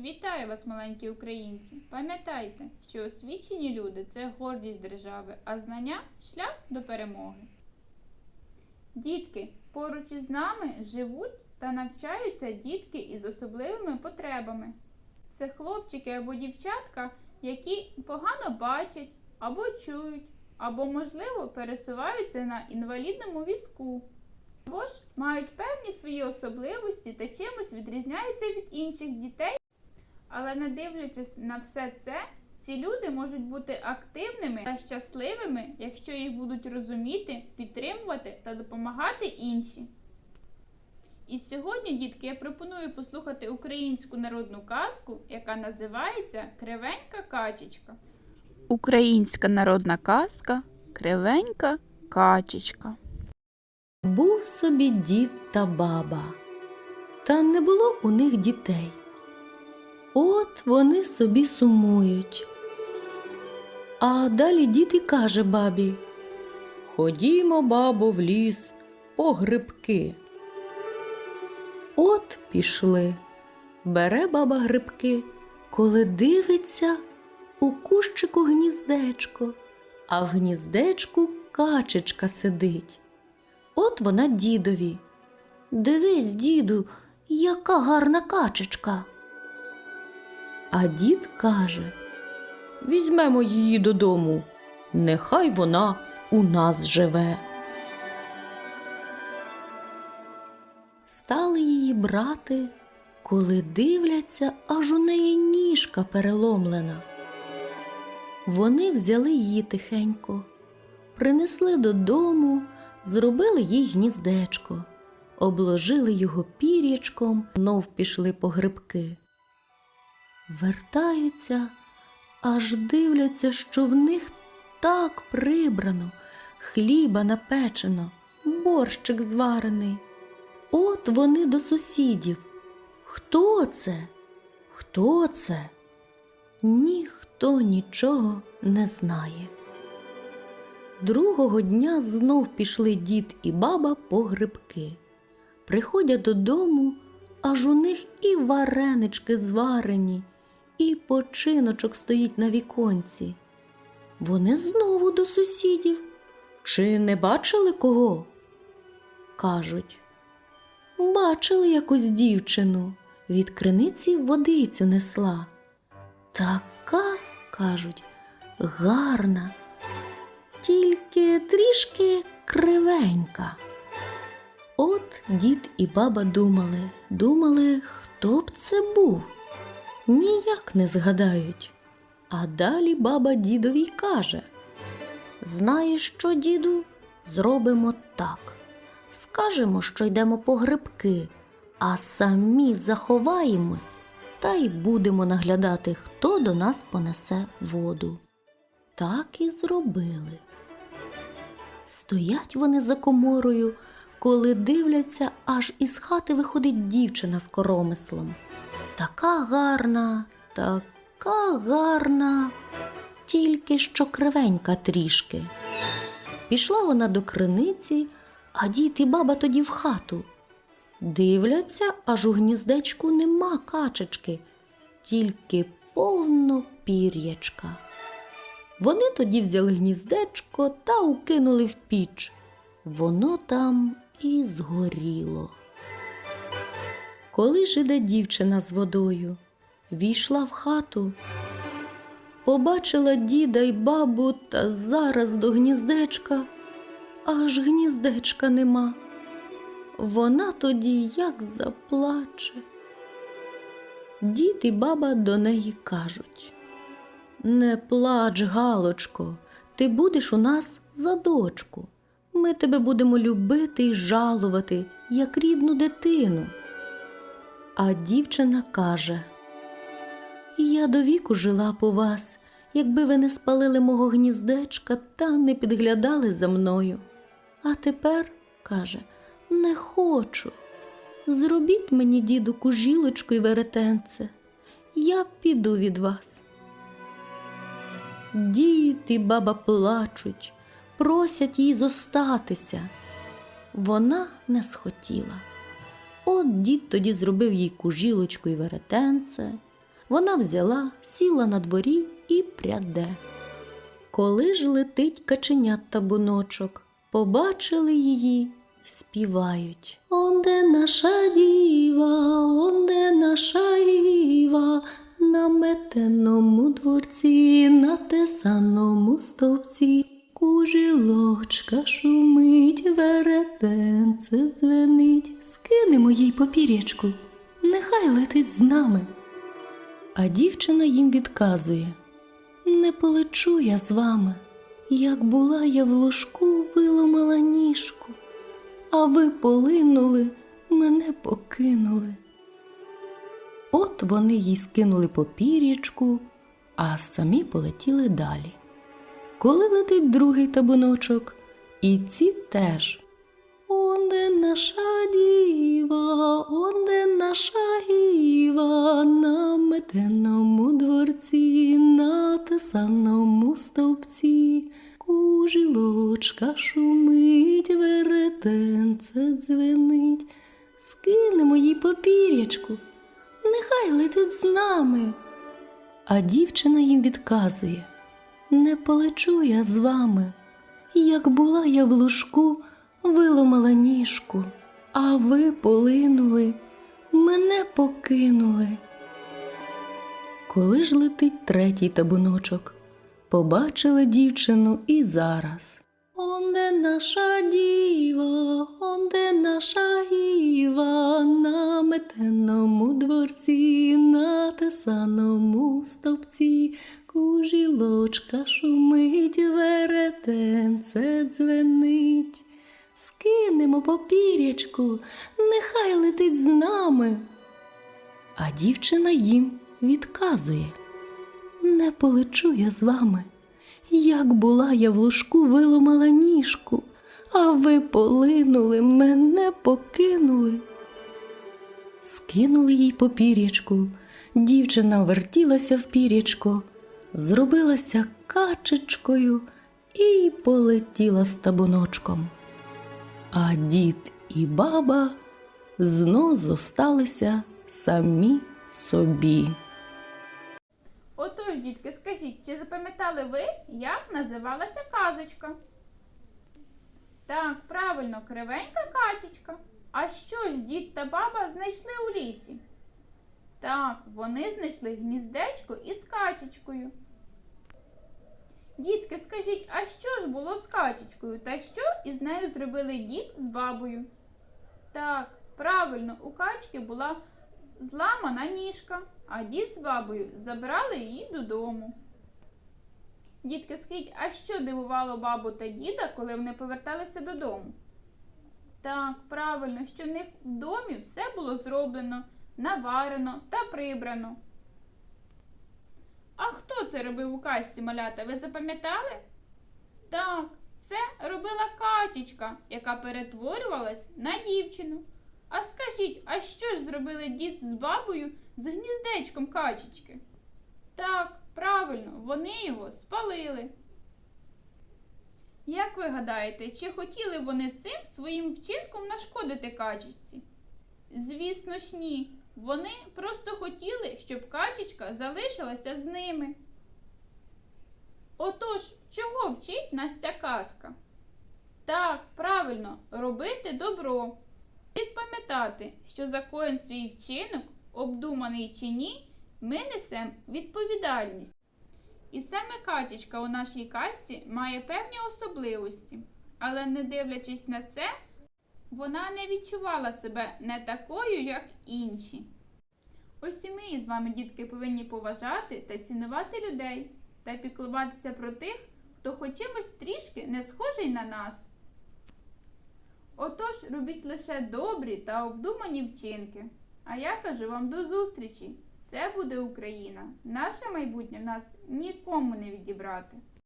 Вітаю вас, маленькі українці! Пам'ятайте, що освічені люди це гордість держави, а знання шлях до перемоги. Дітки, поруч із нами живуть та навчаються дітки із особливими потребами. Це хлопчики або дівчатка, які погано бачать або чують, або, можливо, пересуваються на інвалідному візку. Або ж мають певні свої особливості та чимось відрізняються від інших дітей. Але не дивлячись на все це, ці люди можуть бути активними та щасливими, якщо їх будуть розуміти, підтримувати та допомагати інші. І сьогодні, дітки, я пропоную послухати українську народну казку, яка називається Кривенька качечка. Українська народна казка Кривенька качечка. Був собі дід та баба, та не було у них дітей. От вони собі сумують. А далі дід і каже бабі: Ходімо, бабо, в ліс по грибки. От пішли. Бере баба грибки, коли дивиться у кущику гніздечко, а в гніздечку качечка сидить. От вона дідові. Дивись, діду, яка гарна качечка. А дід каже: Візьмемо її додому, нехай вона у нас живе. Стали її брати, коли дивляться, аж у неї ніжка переломлена. Вони взяли її тихенько, принесли додому, зробили їй гніздечко, обложили його пір'ячком, знов пішли по грибки. Вертаються, аж дивляться, що в них так прибрано, хліба напечено, борщик зварений. От вони до сусідів. Хто це? Хто це? Ніхто нічого не знає. Другого дня знов пішли дід і баба по грибки. Приходять додому, аж у них і варенички зварені, і починочок стоїть на віконці. Вони знову до сусідів. Чи не бачили кого? Кажуть. Бачили якусь дівчину, від криниці водицю несла. Така, кажуть, гарна, тільки трішки кривенька. От дід і баба думали, думали, хто б це був. Ніяк не згадають. А далі баба дідові каже: Знаєш що, діду, зробимо так. Скажемо, що йдемо по грибки, а самі заховаємось та й будемо наглядати, хто до нас понесе воду. Так і зробили. Стоять вони за коморою, коли дивляться, аж із хати виходить дівчина з коромислом. Така гарна, така гарна, тільки що кривенька трішки. Пішла вона до криниці, а дід і баба тоді в хату. Дивляться, аж у гніздечку нема качечки, тільки повно пір'ячка. Вони тоді взяли гніздечко та укинули в піч. Воно там і згоріло. Коли ж іде дівчина з водою, війшла в хату, побачила діда й бабу та зараз до гніздечка, аж гніздечка нема. Вона тоді як заплаче. Дід і баба до неї кажуть Не плач, Галочко, ти будеш у нас за дочку. Ми тебе будемо любити й жалувати, як рідну дитину. А дівчина каже Я до віку жила по вас, якби ви не спалили мого гніздечка та не підглядали за мною. А тепер, каже, не хочу. Зробіть мені, діду, кужілочку й веретенце. Я піду від вас. Дід і баба плачуть, просять їй зостатися. Вона не схотіла. От дід тоді зробив їй кужілочку й веретенце, вона взяла, сіла на дворі і пряде. Коли ж летить каченят табуночок, побачили її, співають. Онде наша діва, онде наша Іва, на метеному дворці, на тесаному стовпці. Кужілочка шумить, веретенце дзвенить, скинемо їй попір'ячку, нехай летить з нами. А дівчина їм відказує Не полечу я з вами, як була я в ложку, виломала ніжку, а ви полинули, мене покинули. От вони їй скинули попір'ячку, а самі полетіли далі. Коли летить другий табуночок, і ці теж. Онде наша діва, онде наша гіва, на метеному дворці, на тесаному стовпці, кужілочка шумить, веретенце дзвенить, скинемо їй попір'ячку, нехай летить з нами. А дівчина їм відказує Не полечу я з вами, як була я в лужку, виломала ніжку, а ви полинули, мене покинули. Коли ж летить третій табуночок, побачили дівчину і зараз. Онде наша діва, онде наша гіва, на метеному дворці, на тесаному стовпці, кужілочка шумить, веретенце дзвенить. Скинемо попір'ячку, нехай летить з нами. А дівчина їм відказує Не полечу я з вами. Як була я в лужку, виломала ніжку, а ви полинули, мене покинули. Скинули їй попір'ячку, дівчина вертілася в пір'ячко, зробилася качечкою і полетіла з табуночком. А дід і баба знов зосталися самі собі. Отож, дітки, скажіть, чи запам'ятали ви, як називалася казочка? Так, правильно, кривенька качечка. А що ж дід та баба знайшли у лісі? Так, вони знайшли гніздечко із качечкою. Дітки, скажіть, а що ж було з качечкою та що із нею зробили дід з бабою? Так, правильно, у качки була зламана ніжка, а дід з бабою забрали її додому. Дітки, скажіть, а що дивувало бабу та діда, коли вони поверталися додому? Так, правильно, що в них в домі все було зроблено, наварено та прибрано. А хто це робив у казці малята? Ви запам'ятали? Так, це робила качечка, яка перетворювалась на дівчину. А скажіть, а що ж зробили дід з бабою з гніздечком качечки? Так, правильно, вони його спалили. Як ви гадаєте, чи хотіли вони цим своїм вчинком нашкодити качечці? Звісно ж ні. Вони просто хотіли, щоб качечка залишилася з ними. Отож, чого вчить нас ця казка? Так, правильно, робити добро. Слід пам'ятати, що за кожен свій вчинок, обдуманий чи ні, ми несемо відповідальність. І саме качечка у нашій казці має певні особливості, але не дивлячись на це, вона не відчувала себе не такою, як інші. Ось і ми з вами, дітки, повинні поважати та цінувати людей та піклуватися про тих, хто хоч чимось трішки не схожий на нас. Отож, робіть лише добрі та обдумані вчинки. А я кажу вам до зустрічі! Все буде Україна! Наше майбутнє в нас нікому не відібрати.